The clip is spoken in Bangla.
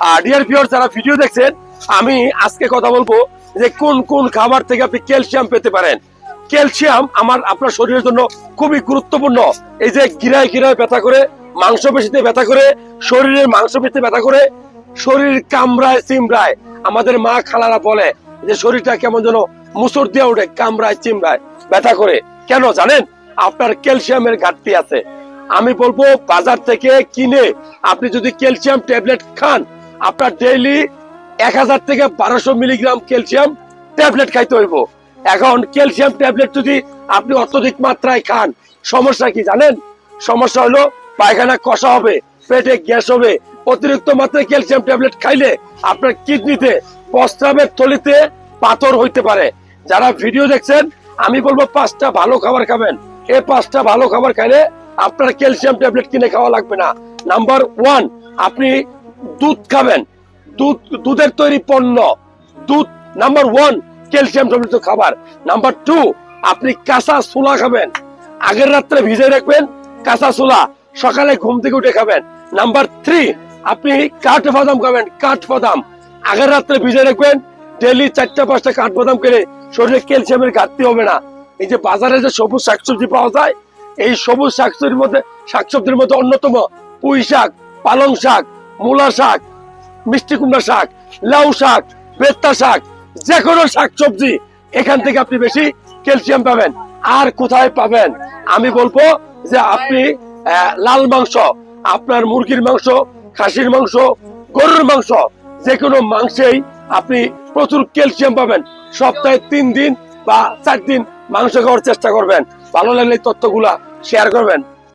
আর ডিয়ার পিওর যারা ভিডিও দেখছেন, আমি আজকে কথা বলব যে কোন কোন খাবার থেকে আপনি ক্যালসিয়াম পেতে পারেন। ক্যালসিয়াম আমার, আপনার শরীরের জন্য খুবই গুরুত্বপূর্ণ। এই যে গিরায় গিরায় ব্যথা করে, মাংসপেশিতে ব্যথা করে, শরীরের মাংসপেশিতে ব্যথা করে, শরীর কামড়ায়, চিমড়ায়। আমাদের মা খালারা বলে যে শরীরটা কেমন যেন মুসর দিয়ে ওঠে, কামড়ায়, চিমড়ায় ব্যথা করে। কেন জানেন? আপনার ক্যালসিয়ামের ঘাটতি আছে। আমি বলব বাজার থেকে কিনে আপনি যদি ক্যালসিয়াম ট্যাবলেট খান আপনার ডেইলি এক হাজার থেকে বারোশো মিলিগ্রাম ক্যালসিয়াম ট্যাবলেট খাইতে হইব। এখন ক্যালসিয়াম ট্যাবলেট যদি আপনি অত্যধিক মাত্রায় খান, সমস্যা কি জানেন? সমস্যা হলো পায়খানা কষা হবে, পেটে গ্যাস হবে, অতিরিক্ত মাত্রায় ক্যালসিয়াম ট্যাবলেট খাইলে আপনার কিডনিতে, প্রস্রাবের থলিতে পাথর হইতে পারে। যারা ভিডিও দেখছেন, আমি বলব পাঁচটা ভালো খাবার খাবেন। এই পাঁচটা ভালো খাবার খাইলে আপনার ক্যালসিয়াম ট্যাবলেট কিনে খাওয়া লাগবে না। নাম্বার ওয়ান আপনি দুধ খাবেন। দুধ, দুধের তৈরি পণ্য। দুধ নাম্বার ওয়ান ক্যালসিয়াম সমৃদ্ধ খাবার। নাম্বার টু আপনি কাঁচা ছোলা খাবেন। আগের রাত্রে ভিজে রাখবেন, কাঁচা ছোলা। সকালে ঘুম থেকে উঠে খাবেন। নাম্বার থ্রি আপনি কাঠ বাদাম খাবেন, কাঠ বাদাম। আগের রাত্রে ভিজে রাখবেন ডেলি চারটা পাঁচটা কাঠ বাদাম খেলে শরীরে ক্যালসিয়ামের ঘাটতি হবে না। এই যে বাজারে যে সবুজ শাকসবজি পাওয়া যায়, এই সবুজ শাকসবজির মধ্যে শাকসবজির মধ্যে অন্যতম পুঁই শাক, পালং শাক। মূলা শাক, মিষ্টি কুমড়া শাক, লাউ শাক বেত্তা শাক যে কোনো শাক সবজি, এখান থেকে আপনি বেশি ক্যালসিয়াম পাবেন। আর কোথায় পাবেন? আমি বলব যে আপনি লাল মাংস, আপনার মুরগির মাংস, খাসির মাংস, গরুর মাংস যে কোনো মাংসেই আপনি প্রচুর ক্যালসিয়াম পাবেন। সপ্তাহে তিন দিন বা চার দিন মাংস খাওয়ার চেষ্টা করবেন। ভালো লাগলে তথ্যগুলা শেয়ার করবেন।